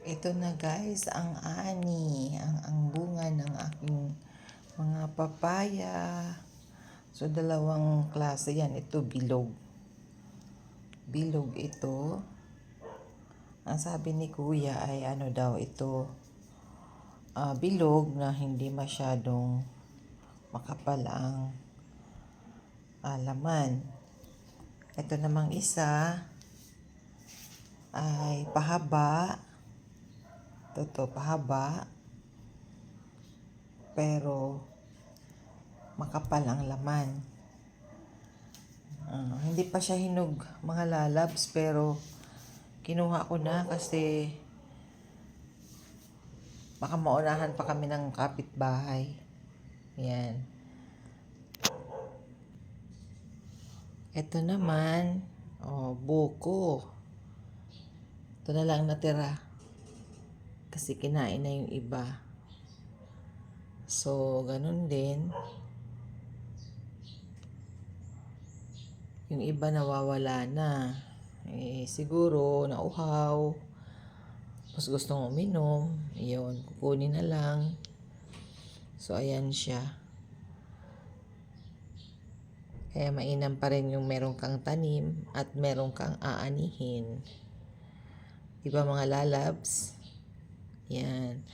Ito na guys, ang ani, ang, ang bunga ng aking mga papaya. So, dalawang klase yan. Ito, bilog. Bilog ito. Ang sabi ni kuya ay ano daw ito, ah, bilog na hindi masyadong makapal ang ah, laman. Ito namang isa ay pahaba. Toto, pahaba. Pero makapal ang laman. Ah, hindi pa siya hinog mga lalabs pero kinuha ko na kasi baka maunahan pa kami ng kapitbahay. Yan. Ito naman, oh, buko. Ito na lang natira. Kasi kinain na yung iba. So, ganun din. Yung iba nawawala na. Eh, siguro, nauhaw. Mas gustong uminom. Yun, kukunin na lang. So, ayan siya. Kaya mainam pa rin yung meron kang tanim at meron kang aanihin. Di ba mga lalabs? Yan.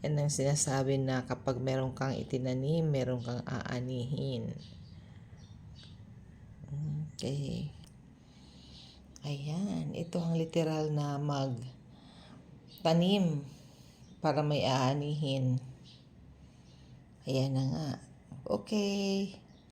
Yan ang sinasabi na kapag meron kang itinanim, meron kang aanihin. Okay. Ayan. Ito ang literal na mag tanim para may aanihin. Ayan na nga. Okay.